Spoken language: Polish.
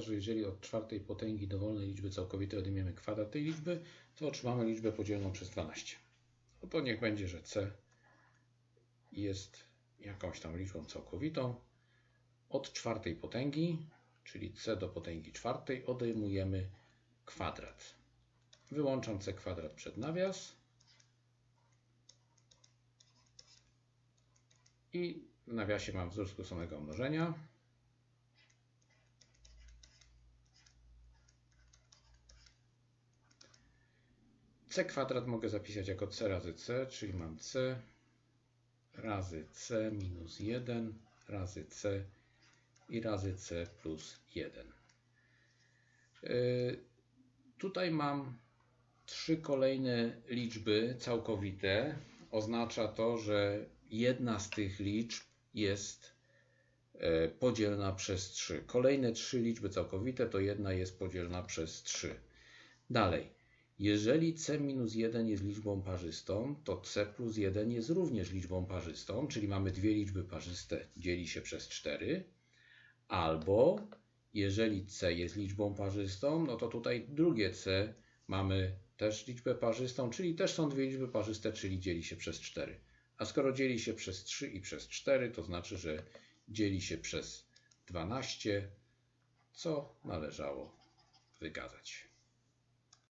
że jeżeli od czwartej potęgi dowolnej liczby całkowitej odejmiemy kwadrat tej liczby, to otrzymamy liczbę podzieloną przez 12. No to niech będzie, że c jest jakąś tam liczbą całkowitą. Od czwartej potęgi, czyli c do potęgi czwartej, odejmujemy kwadrat. Wyłączam c kwadrat przed nawias. I w nawiasie mam wzór skróconego mnożenia. C kwadrat mogę zapisać jako c razy c, czyli mam c razy c minus 1 razy c i razy c plus 1. Yy, tutaj mam trzy kolejne liczby całkowite. Oznacza to, że jedna z tych liczb jest e, podzielna przez 3. Kolejne trzy liczby całkowite to jedna jest podzielna przez 3. Dalej, jeżeli c minus 1 jest liczbą parzystą, to c plus 1 jest również liczbą parzystą, czyli mamy dwie liczby parzyste, dzieli się przez 4. Albo jeżeli c jest liczbą parzystą, no to tutaj drugie c mamy też liczbę parzystą, czyli też są dwie liczby parzyste, czyli dzieli się przez 4. A skoro dzieli się przez 3 i przez 4, to znaczy, że dzieli się przez 12, co należało wykazać.